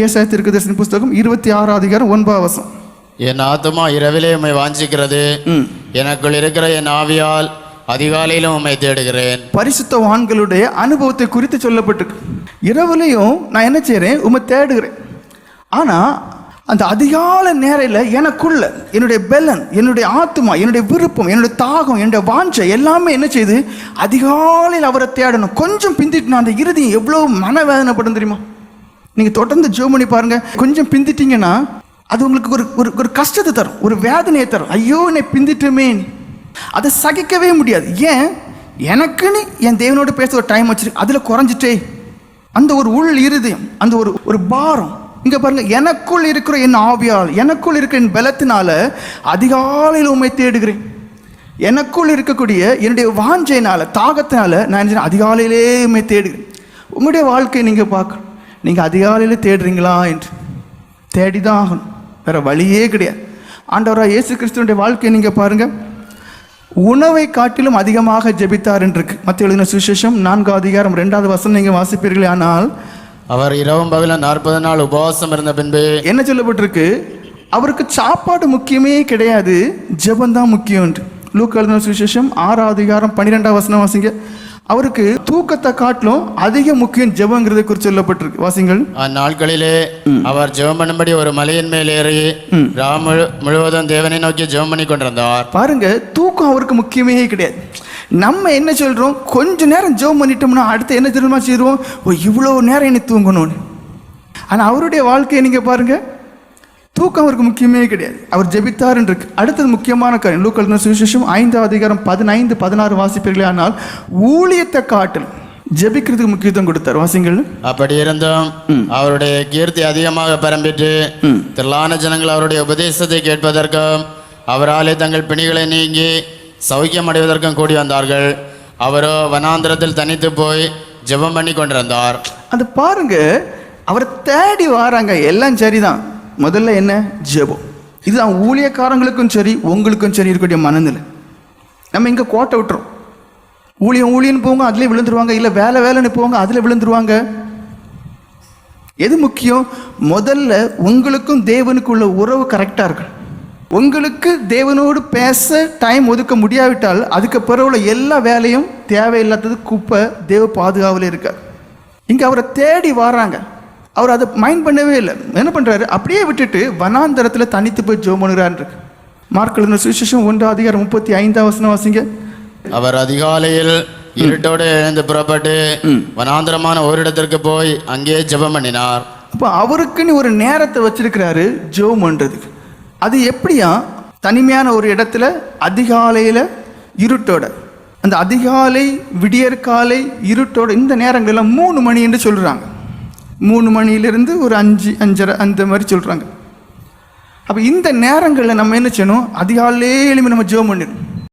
ஏசாய தீர்க்கதரிசன புஸ்தகம் இருபத்தி ஆறாம் அதிகாரம் ஒன்பதாம் வசனம். என் ஆத்துமா இரவிலே உம்மை வாஞ்சிக்கிறது. எனக்குள் இருக்கிற என் ஆவியால் அதிகாலையிலும் உம்மை தேடுகிறேன். பரிசுத்தவான்களுடைய அனுபவத்தை குறித்து சொல்லப்பட்டிருக்கு. இரவுலையும் நான் என்ன செய்கிறேன் உம்மை தேடுகிறேன். ஆனால் அந்த அதிகால நேரையில் எனக்குள்ள என்னுடைய பெலன் என்னுடைய ஆத்மா என்னுடைய விருப்பம் என்னுடைய தாகம் என்னுடைய வாஞ்சை எல்லாமே என்ன செய்யுது அதிகாலையில் அவரை தேடணும். கொஞ்சம் பிந்திட்டு அந்த இறுதி எவ்வளோ மனவேதனைப்படும் தெரியுமா? நீங்கள் தொடர்ந்து ஜோம் பண்ணி பாருங்க. கொஞ்சம் பிந்திட்டீங்கன்னா அது உங்களுக்கு ஒரு ஒரு ஒரு கஷ்டத்தை தரும் ஒரு வேதனையை தரும். ஐயோ என்னை பிந்திட்டுமே. அதை சகிக்கவே முடியாது. ஏன்? எனக்குன்னு என் தேவனோட பேச ஒரு டைம் வச்சிருக்கு அதில் குறைஞ்சிட்டே. அந்த ஒரு உள் இருதயம் அந்த ஒரு ஒரு பாரம். இங்கே பாருங்கள் எனக்குள் இருக்கிற என் ஆவியால் எனக்குள் இருக்கிற என் பலத்தினால அதிகாலையில் உண்மை தேடுகிறேன். எனக்குள் இருக்கக்கூடிய என்னுடைய வாஞ்சையினால் தாகத்தினால நான் அதிகாலையிலே உண்மை தேடுகிறேன். உங்களுடைய வாழ்க்கையை நீங்கள் பார்க்கணும். நீங்கள் அதிகாலையில் தேடுறீங்களா என்று. தேடிதான் ஆகணும். வேற வழியே கிடையாது. ஆண்டவராக இயேசு கிறிஸ்துவனுடைய வாழ்க்கையை நீங்கள் பாருங்க. உணவை காட்டிலும் அதிகமாக ஜெபித்தார் என்று மத்திய எழுதின சுவிசேஷம் நான்காவது அதிகாரம் ரெண்டாவது வசனம் நீங்கள் வாசிப்பீர்களே ஆனால் அவர் இரவும் பகலும் நாற்பது நாள் உபவாசம் இருந்த பின்பு என்ன சொல்லப்பட்டிருக்கு? அவருக்கு சாப்பாடு முக்கியமே கிடையாது ஜெபந்தான் முக்கியம் என்று. லூக்கா எழுதின சுவிசேஷம் ஆறாவது அதிகாரம் பன்னிரெண்டாவது வசனம் வாசிங்க. அவருக்கு தூக்கத்தை காட்டிலும் அதிக முக்கியம் ஜெபங்கிறதை குறித்து சொல்லப்பட்டிருக்கு. வாசிங்கள். அந்நாட்களிலே அவர் ஜெபம் பண்ணும்படி ஒரு மலையின் மேல் ஏறி ராம் முழு முழுவதும் தேவனை நோக்கி ஜெபம் பண்ணி கொண்டிருந்தார். பாருங்க தூக்கம் அவருக்கு முக்கியமே கிடையாது. நம்ம என்ன சொல்றோம்? கொஞ்ச நேரம் ஜெபம் பண்ணிட்டோம்னா அடுத்து என்ன தெரியுமா செய்வோம்? ஓ இவ்வளோ நேரம் என்ன தூங்கணும்னு. ஆனால் அவருடைய வாழ்க்கையை நீங்கள் பாருங்க தூக்கம் அவருக்கு முக்கியமே கிடையாது. அவர் ஜெபித்தாருன்னு இருக்கு. அடுத்தது முக்கியமான காரியம். லூக்கல் சுவிசேஷம் ஐந்தாவது அதிகாரம் பதினைந்து பதினாறு வாசிப்பீர்களே ஆனால் ஊழியத்தை காட்டில் ஜெபிக்கிறதுக்கு முக்கியத்துவம் கொடுத்தார். வாசிங்கள். அப்படி இருந்தும் அவருடைய கீர்த்தி அதிகமாக பரம்பிட்டு திரளான ஜனங்கள் அவருடைய உபதேசத்தை கேட்பதற்கும் அவராலே தங்கள் பிணிகளை நீங்கி சௌக்கியம் அடைவதற்கும் கூடி வந்தார்கள். அவரோ வனாந்திரத்தில் தனித்து போய் ஜெபம் பண்ணி கொண்டிருந்தார். அது பாருங்க அவரை தேடி வராங்க. எல்லாம் சரிதான். முதல்ல என்ன? ஜெபம். இதுதான் ஊழியக்காரங்களுக்கும் சரி உங்களுக்கும் சரி இருக்கக்கூடிய மனநிலை. நம்ம இங்கே கோட்டை விட்டுறோம். ஊழியம் ஊழியன்னு போவாங்க அதிலே விழுந்துருவாங்க. இல்லை வேலை வேலைன்னு போவாங்க அதில் விழுந்துருவாங்க. எது முக்கியம்? முதல்ல உங்களுக்கும் தேவனுக்குள்ள உறவு கரெக்டாக இருக்கணும். உங்களுக்கு தேவனோடு பேச டைம் ஒதுக்க முடியாவிட்டால் அதுக்கு பிறகு உள்ள எல்லா வேலையும் தேவையில்லாதது குப்பை தேவ பாதுகாவலே இருக்கார் இங்கே அவரை தேடி வராங்க. அவர் அதை மைண்ட் பண்ணவே இல்லை. என்ன பண்ணுறாரு அப்படியே விட்டுட்டு வனாந்தரத்தில் தனித்து போய் ஜோ பண்ணுறாரு மார்க் எழுதின சுவிசேஷம் ஒன்று அதிகாரம் முப்பத்தி ஐந்தாம் வசனம் வாசிங்க. அவர் அதிகாலையில் இருட்டோடு எழுந்து புறப்பட்டு வனாந்திரமான ஓரிடத்திற்கு போய் அங்கே ஜெபம் பண்ணினார். அப்போ அவருக்குன்னு ஒரு நேரத்தை வச்சிருக்கிறாரு ஜோம் பண்ணுறதுக்கு அது எப்படியா? தனிமையான ஒரு இடத்துல அதிகாலையில் இருட்டோட. அந்த அதிகாலை விடியற்காலை இருட்டோட இந்த நேரங்கள்லாம் மூணு மணி என்று சொல்கிறாங்க மூணு மணிலேருந்து ஒரு அஞ்சு அஞ்சரை அந்த மாதிரி சொல்கிறாங்க அப்போ இந்த நேரங்களில் நம்ம என்ன செய்யணும்? அதிகாலையிலுமே நம்ம ஜோம் பண்ணிடணும்.